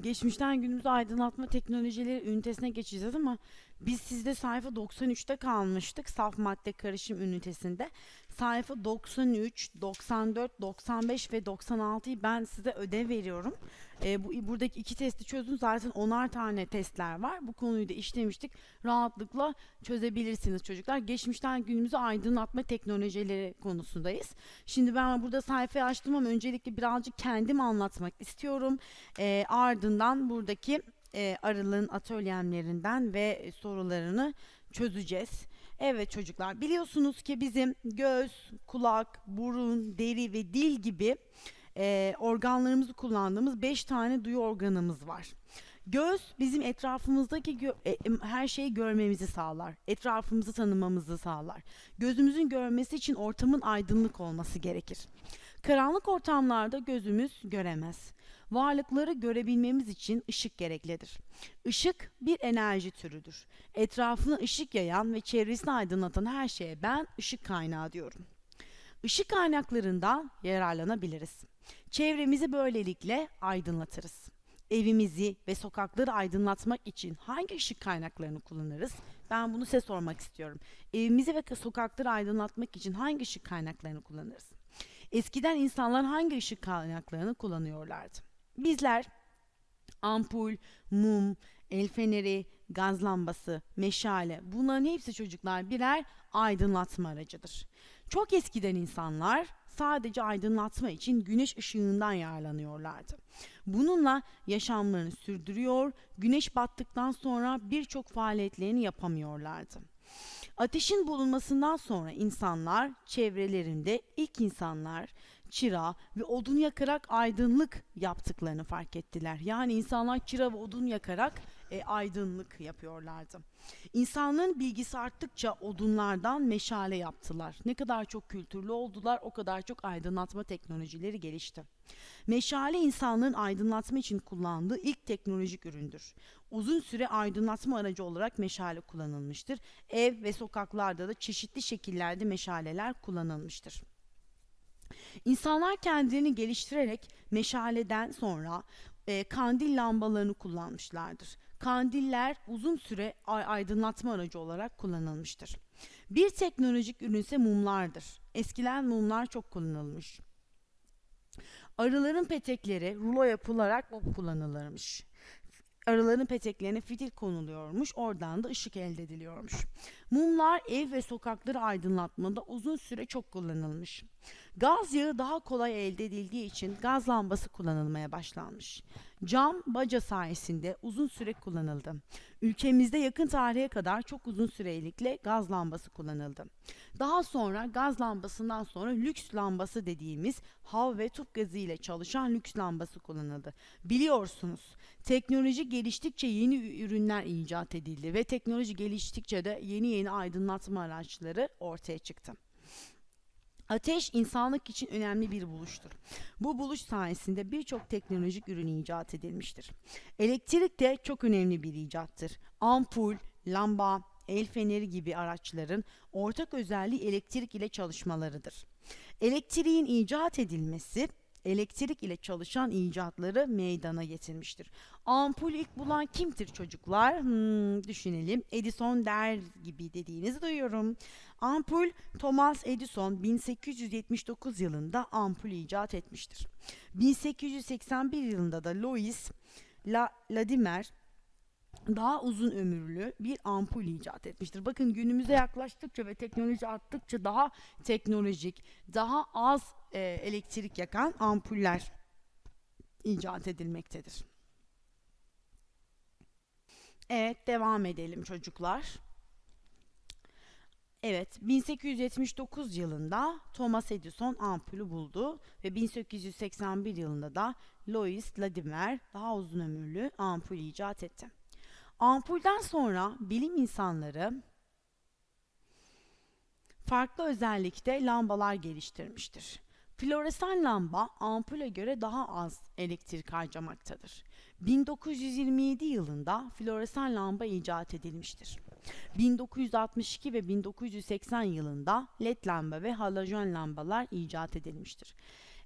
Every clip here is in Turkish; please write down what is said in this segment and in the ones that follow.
geçmişten günümüze aydınlatma teknolojileri ünitesine geçeceğiz ama biz sizde sayfa 93'te kalmıştık. Saf madde karışım ünitesinde. Sayfa 93, 94, 95 ve 96'yı ben size ödev veriyorum. Ee, bu buradaki iki testi çözün. Zaten onar tane testler var. Bu konuyu da işlemiştik. Rahatlıkla çözebilirsiniz çocuklar. Geçmişten günümüze aydınlatma teknolojileri konusundayız. Şimdi ben burada sayfayı açtım ama öncelikle birazcık kendim anlatmak istiyorum. Ee, ardından buradaki e, Arıl'ın atölyemlerinden ve sorularını çözeceğiz. Evet çocuklar biliyorsunuz ki bizim göz, kulak, burun, deri ve dil gibi e, organlarımızı kullandığımız 5 tane duyu organımız var. Göz bizim etrafımızdaki gö- e, her şeyi görmemizi sağlar. Etrafımızı tanımamızı sağlar. Gözümüzün görmesi için ortamın aydınlık olması gerekir. Karanlık ortamlarda gözümüz göremez. Varlıkları görebilmemiz için ışık gereklidir. Işık bir enerji türüdür. Etrafına ışık yayan ve çevresini aydınlatan her şeye ben ışık kaynağı diyorum. Işık kaynaklarından yararlanabiliriz. Çevremizi böylelikle aydınlatırız. Evimizi ve sokakları aydınlatmak için hangi ışık kaynaklarını kullanırız? Ben bunu size sormak istiyorum. Evimizi ve sokakları aydınlatmak için hangi ışık kaynaklarını kullanırız? Eskiden insanlar hangi ışık kaynaklarını kullanıyorlardı? Bizler ampul, mum, el feneri, gaz lambası, meşale bunların hepsi çocuklar birer aydınlatma aracıdır. Çok eskiden insanlar sadece aydınlatma için güneş ışığından yararlanıyorlardı. Bununla yaşamlarını sürdürüyor, güneş battıktan sonra birçok faaliyetlerini yapamıyorlardı. Ateşin bulunmasından sonra insanlar çevrelerinde ilk insanlar çıra ve odun yakarak aydınlık yaptıklarını fark ettiler. Yani insanlar çıra ve odun yakarak e, aydınlık yapıyorlardı. İnsanların bilgisi arttıkça odunlardan meşale yaptılar. Ne kadar çok kültürlü oldular o kadar çok aydınlatma teknolojileri gelişti. Meşale insanlığın aydınlatma için kullandığı ilk teknolojik üründür. Uzun süre aydınlatma aracı olarak meşale kullanılmıştır. Ev ve sokaklarda da çeşitli şekillerde meşaleler kullanılmıştır. İnsanlar kendilerini geliştirerek meşaleden sonra e, kandil lambalarını kullanmışlardır. Kandiller uzun süre ay- aydınlatma aracı olarak kullanılmıştır. Bir teknolojik ürün ise mumlardır. Eskiden mumlar çok kullanılmış. Arıların petekleri rulo yapılarak kullanılırmış. Arıların peteklerine fitil konuluyormuş, oradan da ışık elde ediliyormuş. Mumlar ev ve sokakları aydınlatmada uzun süre çok kullanılmış. Gaz yağı daha kolay elde edildiği için gaz lambası kullanılmaya başlanmış. Cam baca sayesinde uzun süre kullanıldı. Ülkemizde yakın tarihe kadar çok uzun sürelikle gaz lambası kullanıldı. Daha sonra gaz lambasından sonra lüks lambası dediğimiz hav ve tüp gazı ile çalışan lüks lambası kullanıldı. Biliyorsunuz teknoloji geliştikçe yeni ürünler icat edildi ve teknoloji geliştikçe de yeni yeni aydınlatma araçları ortaya çıktı. Ateş insanlık için önemli bir buluştur. Bu buluş sayesinde birçok teknolojik ürün icat edilmiştir. Elektrik de çok önemli bir icattır. Ampul, lamba, el feneri gibi araçların ortak özelliği elektrik ile çalışmalarıdır. Elektriğin icat edilmesi elektrik ile çalışan icatları meydana getirmiştir. Ampul ilk bulan kimdir çocuklar? Hmm, düşünelim. Edison der gibi dediğinizi duyuyorum. Ampul Thomas Edison 1879 yılında ampul icat etmiştir. 1881 yılında da Louis La Ladimer daha uzun ömürlü bir ampul icat etmiştir. Bakın günümüze yaklaştıkça ve teknoloji arttıkça daha teknolojik, daha az e, elektrik yakan ampuller icat edilmektedir. Evet devam edelim çocuklar. Evet 1879 yılında Thomas Edison ampulü buldu ve 1881 yılında da Louis Ladimer daha uzun ömürlü ampul icat etti. Ampulden sonra bilim insanları farklı özellikte lambalar geliştirmiştir. Floresan lamba ampule göre daha az elektrik harcamaktadır. 1927 yılında floresan lamba icat edilmiştir. 1962 ve 1980 yılında led lamba ve halojen lambalar icat edilmiştir.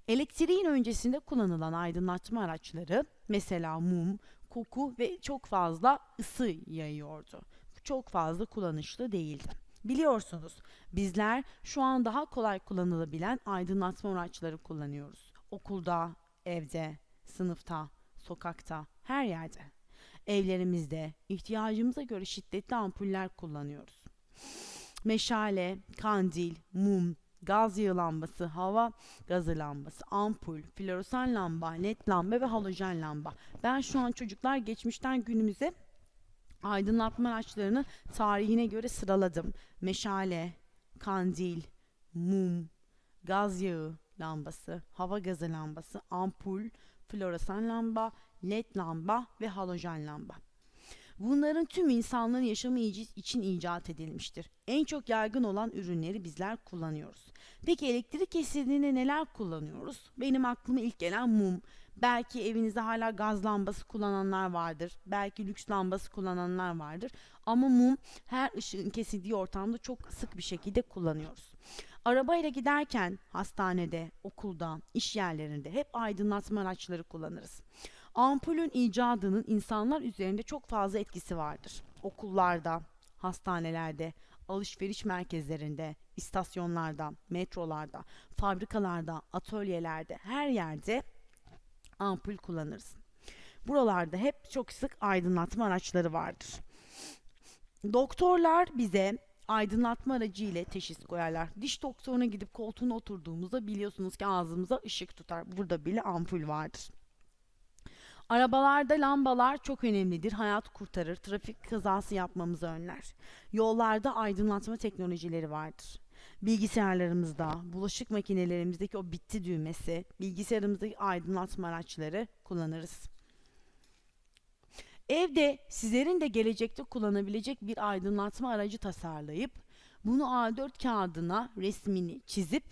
Elektriğin öncesinde kullanılan aydınlatma araçları mesela mum, koku ve çok fazla ısı yayıyordu. Çok fazla kullanışlı değildi. Biliyorsunuz bizler şu an daha kolay kullanılabilen aydınlatma araçları kullanıyoruz. Okulda, evde, sınıfta, sokakta, her yerde. Evlerimizde ihtiyacımıza göre şiddetli ampuller kullanıyoruz. Meşale, kandil, mum, gaz yağı lambası, hava gazı lambası, ampul, floresan lamba, led lamba ve halojen lamba. Ben şu an çocuklar geçmişten günümüze aydınlatma araçlarını tarihine göre sıraladım. Meşale, kandil, mum, gaz yağı lambası, hava gazı lambası, ampul, floresan lamba, led lamba ve halojen lamba. Bunların tüm insanların yaşamı için icat edilmiştir. En çok yaygın olan ürünleri bizler kullanıyoruz. Peki elektrik kesildiğinde neler kullanıyoruz? Benim aklıma ilk gelen mum. Belki evinizde hala gaz lambası kullananlar vardır. Belki lüks lambası kullananlar vardır. Ama mum her ışığın kesildiği ortamda çok sık bir şekilde kullanıyoruz. Arabayla giderken hastanede, okulda, iş yerlerinde hep aydınlatma araçları kullanırız. Ampulün icadının insanlar üzerinde çok fazla etkisi vardır. Okullarda, hastanelerde, alışveriş merkezlerinde, istasyonlarda, metrolarda, fabrikalarda, atölyelerde, her yerde ampul kullanırız. Buralarda hep çok sık aydınlatma araçları vardır. Doktorlar bize aydınlatma aracı ile teşhis koyarlar. Diş doktoruna gidip koltuğuna oturduğumuzda biliyorsunuz ki ağzımıza ışık tutar. Burada bile ampul vardır. Arabalarda lambalar çok önemlidir. Hayat kurtarır. Trafik kazası yapmamızı önler. Yollarda aydınlatma teknolojileri vardır. Bilgisayarlarımızda, bulaşık makinelerimizdeki o bitti düğmesi, bilgisayarımızdaki aydınlatma araçları kullanırız. Evde sizlerin de gelecekte kullanabilecek bir aydınlatma aracı tasarlayıp bunu A4 kağıdına resmini çizip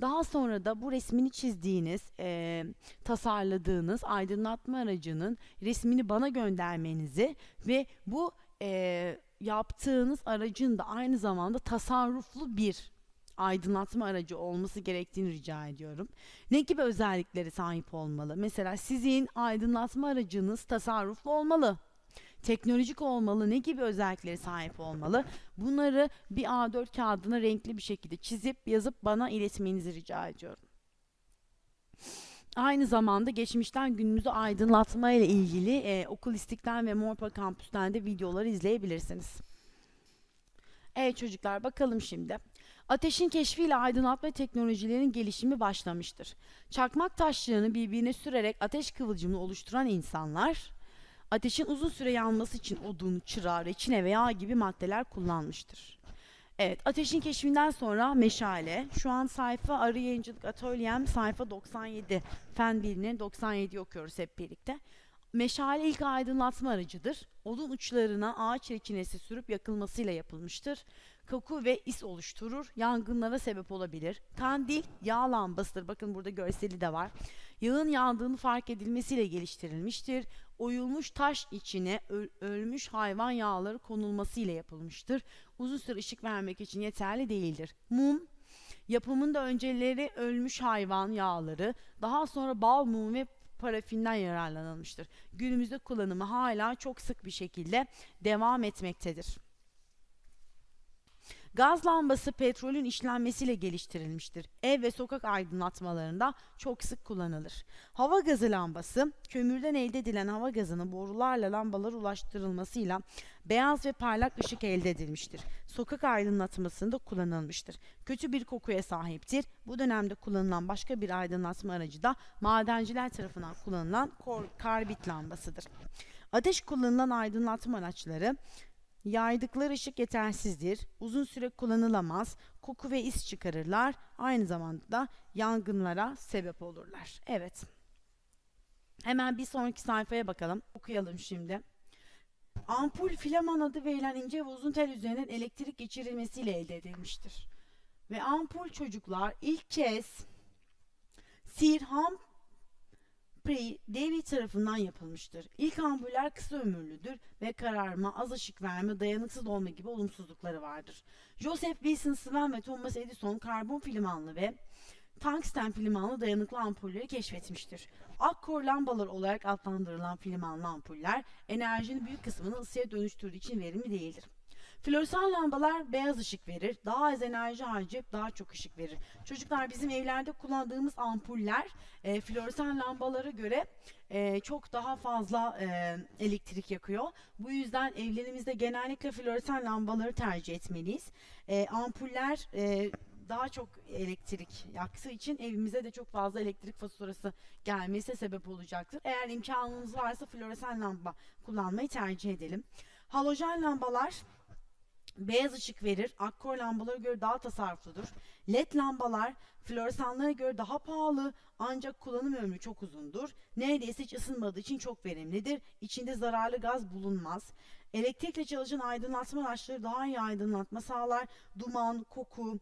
daha sonra da bu resmini çizdiğiniz, eee, tasarladığınız aydınlatma aracının resmini bana göndermenizi ve bu eee, yaptığınız aracın da aynı zamanda tasarruflu bir aydınlatma aracı olması gerektiğini rica ediyorum. Ne gibi özelliklere sahip olmalı? Mesela sizin aydınlatma aracınız tasarruflu olmalı. Teknolojik olmalı, ne gibi özelliklere sahip olmalı? Bunları bir A4 kağıdına renkli bir şekilde çizip yazıp bana iletmenizi rica ediyorum. Aynı zamanda geçmişten günümüzü aydınlatma ile ilgili e, Okul İstiklal ve Morpa Kampüs'ten de videoları izleyebilirsiniz. Evet çocuklar bakalım şimdi. Ateşin keşfiyle aydınlatma teknolojilerinin gelişimi başlamıştır. Çakmak taşlarını birbirine sürerek ateş kıvılcımını oluşturan insanlar, ateşin uzun süre yanması için odun, çıra, reçine ve yağ gibi maddeler kullanmıştır. Evet, ateşin keşfinden sonra meşale. Şu an sayfa Arı Yayıncılık Atölyem sayfa 97. Fen bilimleri 97 okuyoruz hep birlikte. Meşale ilk aydınlatma aracıdır. Odun uçlarına ağaç reçinesi sürüp yakılmasıyla yapılmıştır. Koku ve is oluşturur. Yangınlara sebep olabilir. Kandil yağ lambasıdır. Bakın burada görseli de var. Yağın yandığını fark edilmesiyle geliştirilmiştir. Oyulmuş taş içine öl- ölmüş hayvan yağları konulması ile yapılmıştır. Uzun süre ışık vermek için yeterli değildir. Mum yapımında önceleri ölmüş hayvan yağları, daha sonra bal mumu ve parafinden yararlanılmıştır. Günümüzde kullanımı hala çok sık bir şekilde devam etmektedir. Gaz lambası petrolün işlenmesiyle geliştirilmiştir. Ev ve sokak aydınlatmalarında çok sık kullanılır. Hava gazı lambası, kömürden elde edilen hava gazının borularla lambalara ulaştırılmasıyla beyaz ve parlak ışık elde edilmiştir. Sokak aydınlatmasında kullanılmıştır. Kötü bir kokuya sahiptir. Bu dönemde kullanılan başka bir aydınlatma aracı da madenciler tarafından kullanılan karbit lambasıdır. Ateş kullanılan aydınlatma araçları Yaydıkları ışık yetersizdir, uzun süre kullanılamaz, koku ve is çıkarırlar, aynı zamanda da yangınlara sebep olurlar. Evet. Hemen bir sonraki sayfaya bakalım. Okuyalım şimdi. Ampul filaman adı verilen ince ve uzun tel üzerinden elektrik geçirilmesiyle elde edilmiştir. Ve ampul çocuklar ilk kez Sir Humphrey Davy tarafından yapılmıştır. İlk ampuller kısa ömürlüdür ve kararma, az ışık verme, dayanıksız olma gibi olumsuzlukları vardır. Joseph Wilson Swan ve Thomas Edison karbon filmanlı ve tungsten filmanlı dayanıklı ampulleri keşfetmiştir. Akkor lambalar olarak adlandırılan filmanlı ampuller enerjinin büyük kısmını ısıya dönüştürdüğü için verimli değildir. Floresan lambalar beyaz ışık verir, daha az enerji harcayıp daha çok ışık verir. Çocuklar bizim evlerde kullandığımız ampuller e, floresan lambalara göre e, çok daha fazla e, elektrik yakıyor. Bu yüzden evlerimizde genellikle floresan lambaları tercih etmeliyiz. E, ampuller e, daha çok elektrik yaktığı için evimize de çok fazla elektrik faturası gelmesi sebep olacaktır. Eğer imkanımız varsa floresan lamba kullanmayı tercih edelim. Halojen lambalar beyaz ışık verir. Akkor lambalara göre daha tasarrufludur. LED lambalar floresanlara göre daha pahalı ancak kullanım ömrü çok uzundur. Neredeyse hiç ısınmadığı için çok verimlidir. İçinde zararlı gaz bulunmaz. Elektrikle çalışan aydınlatma araçları daha iyi aydınlatma sağlar. Duman, koku,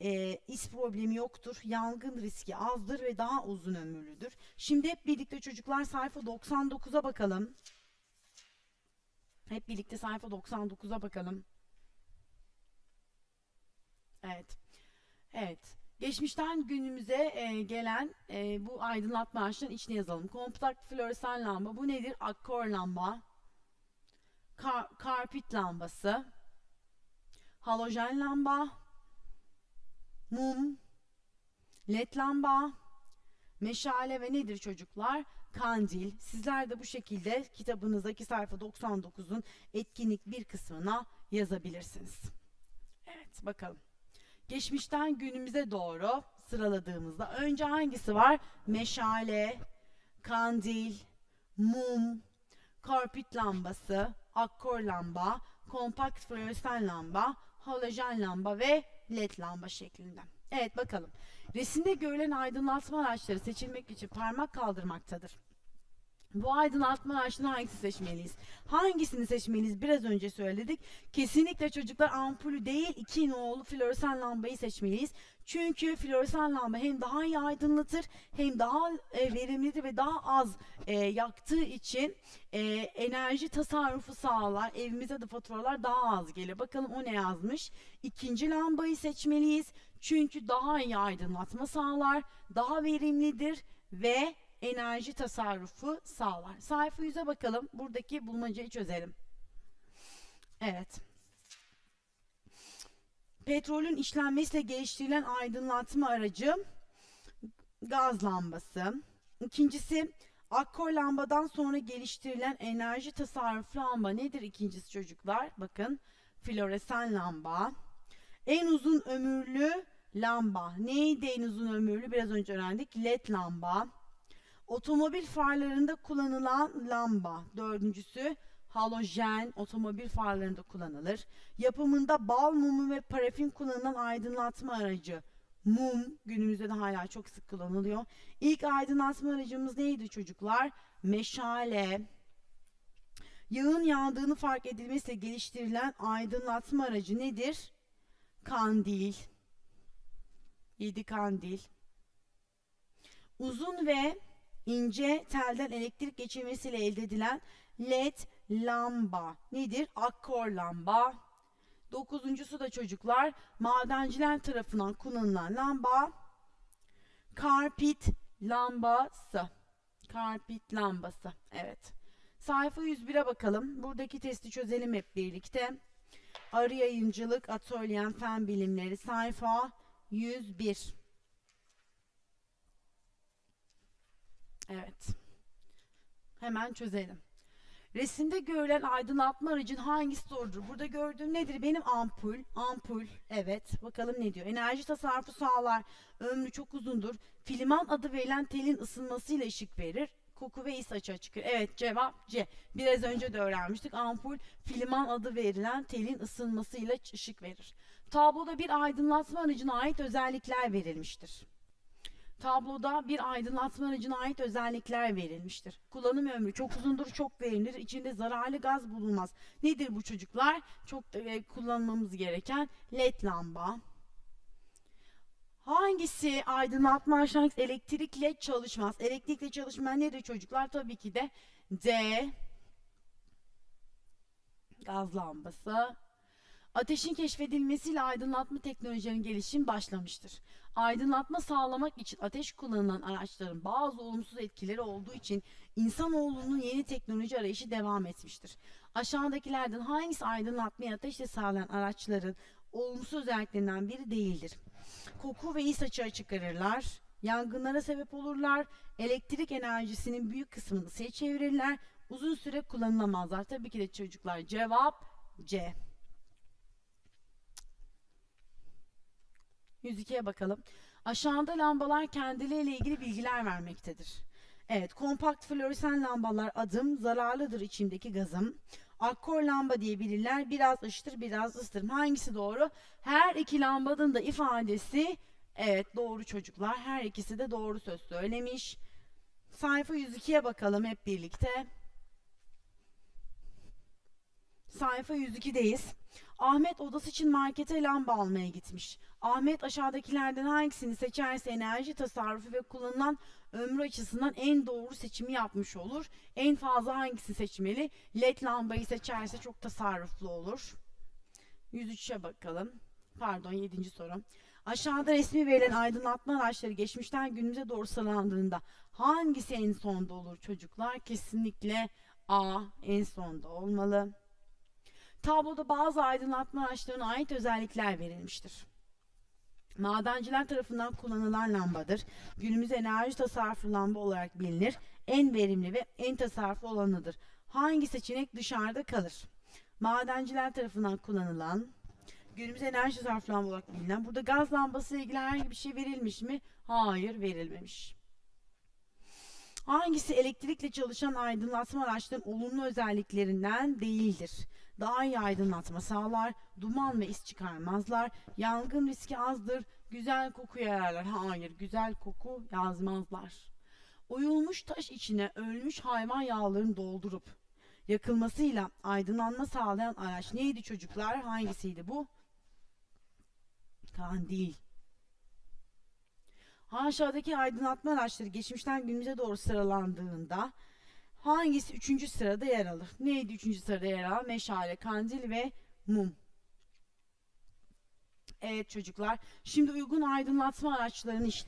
e, is problemi yoktur. Yangın riski azdır ve daha uzun ömürlüdür. Şimdi hep birlikte çocuklar sayfa 99'a bakalım. Hep birlikte sayfa 99'a bakalım. Evet. Evet. Geçmişten günümüze e, gelen e, bu aydınlatma araçlarının içine yazalım. Kompakt floresan lamba. Bu nedir? Akkor lamba. Kar, karpit lambası. Halojen lamba. Mum. led lamba. Meşale ve nedir çocuklar? Kandil. Sizler de bu şekilde kitabınızdaki sayfa 99'un etkinlik bir kısmına yazabilirsiniz. Evet bakalım. Geçmişten günümüze doğru sıraladığımızda önce hangisi var? Meşale, kandil, mum, karpit lambası, akkor lamba, kompakt floresan lamba, halojen lamba ve led lamba şeklinde. Evet bakalım. Resimde görülen aydınlatma araçları seçilmek için parmak kaldırmaktadır. Bu aydınlatma araçlarını hangisini seçmeliyiz? Hangisini seçmeliyiz? Biraz önce söyledik. Kesinlikle çocuklar ampulü değil iki nolu floresan lambayı seçmeliyiz. Çünkü floresan lamba hem daha iyi aydınlatır hem daha e, verimlidir ve daha az e, yaktığı için e, enerji tasarrufu sağlar. Evimize de faturalar daha az gelir. Bakalım o ne yazmış? İkinci lambayı seçmeliyiz. Çünkü daha iyi aydınlatma sağlar, daha verimlidir ve enerji tasarrufu sağlar. Sayfa 100'e bakalım. Buradaki bulmacayı çözelim. Evet. Petrolün işlenmesiyle geliştirilen aydınlatma aracı gaz lambası. İkincisi akkor lambadan sonra geliştirilen enerji tasarruflu lamba nedir ikincisi çocuklar? Bakın floresan lamba. En uzun ömürlü lamba. Neydi en uzun ömürlü? Biraz önce öğrendik. LED lamba. Otomobil farlarında kullanılan lamba. Dördüncüsü halojen otomobil farlarında kullanılır. Yapımında bal mumu ve parafin kullanılan aydınlatma aracı. Mum günümüzde de hala çok sık kullanılıyor. İlk aydınlatma aracımız neydi çocuklar? Meşale. Yağın yandığını fark edilmesiyle geliştirilen aydınlatma aracı nedir? Kandil. 7 kandil. Uzun ve ince telden elektrik geçirmesiyle elde edilen led lamba nedir? Akkor lamba. Dokuzuncusu da çocuklar madenciler tarafından kullanılan lamba karpit lambası. Karpit lambası. Evet. Sayfa 101'e bakalım. Buradaki testi çözelim hep birlikte. Arı yayıncılık, atölyen, fen bilimleri sayfa 101. Evet. Hemen çözelim. Resimde görülen aydınlatma aracın hangisi doğrudur? Burada gördüğüm nedir? Benim ampul. Ampul. Evet. Bakalım ne diyor? Enerji tasarrufu sağlar. Ömrü çok uzundur. Filman adı verilen telin ısınmasıyla ışık verir. Koku ve is açığa çıkar. Evet cevap C. Biraz önce de öğrenmiştik. Ampul filman adı verilen telin ısınmasıyla ışık verir. Tabloda bir aydınlatma aracına ait özellikler verilmiştir. Tabloda bir aydınlatma aracına ait özellikler verilmiştir. Kullanım ömrü çok uzundur, çok verimlidir. İçinde zararlı gaz bulunmaz. Nedir bu çocuklar? Çok e, kullanmamız gereken led lamba. Hangisi aydınlatma araçları elektrikle çalışmaz? Elektrikle çalışmayan nedir çocuklar? Tabii ki de D. Gaz lambası. Ateşin keşfedilmesiyle aydınlatma teknolojilerinin gelişim başlamıştır. Aydınlatma sağlamak için ateş kullanılan araçların bazı olumsuz etkileri olduğu için insanoğlunun yeni teknoloji arayışı devam etmiştir. Aşağıdakilerden hangisi aydınlatmayı ateşle sağlayan araçların olumsuz özelliklerinden biri değildir? Koku ve is açığa çıkarırlar, yangınlara sebep olurlar, elektrik enerjisinin büyük kısmını ısıya çevirirler, uzun süre kullanılamazlar. Tabii ki de çocuklar cevap C. 102'ye bakalım. Aşağıda lambalar kendileriyle ilgili bilgiler vermektedir. Evet, kompakt floresan lambalar adım zararlıdır içindeki gazım. Akkor lamba diye bilirler. Biraz ışıtır, biraz ısıtır. Hangisi doğru? Her iki lambanın da ifadesi evet doğru çocuklar. Her ikisi de doğru söz söylemiş. Sayfa 102'ye bakalım hep birlikte. Sayfa 102'deyiz. Ahmet odası için markete lamba almaya gitmiş. Ahmet aşağıdakilerden hangisini seçerse enerji tasarrufu ve kullanılan ömrü açısından en doğru seçimi yapmış olur. En fazla hangisini seçmeli? LED lambayı seçerse çok tasarruflu olur. 103'e bakalım. Pardon 7. soru. Aşağıda resmi verilen aydınlatma araçları geçmişten günümüze doğru sıralandığında hangisi en sonda olur çocuklar? Kesinlikle A en sonda olmalı. Tabloda bazı aydınlatma araçlarına ait özellikler verilmiştir. Madenciler tarafından kullanılan lambadır. Günümüz enerji tasarruflu lamba olarak bilinir. En verimli ve en tasarruflu olanıdır. Hangi seçenek dışarıda kalır? Madenciler tarafından kullanılan günümüz enerji tasarruflu lamba olarak bilinen. Burada gaz lambası ile ilgili herhangi bir şey verilmiş mi? Hayır verilmemiş. Hangisi elektrikle çalışan aydınlatma araçlarının olumlu özelliklerinden değildir? Daha iyi aydınlatma sağlar, duman ve is çıkarmazlar, yangın riski azdır, güzel koku yayarlar. Hayır, güzel koku yazmazlar. Oyulmuş taş içine ölmüş hayvan yağlarını doldurup yakılmasıyla aydınlanma sağlayan araç neydi çocuklar? Hangisiydi bu? Kandil. Aşağıdaki aydınlatma araçları geçmişten günümüze doğru sıralandığında hangisi üçüncü sırada yer alır? Neydi üçüncü sırada yer alan? Meşale, kandil ve mum. Evet çocuklar, şimdi uygun aydınlatma araçlarını işleyeceğiz.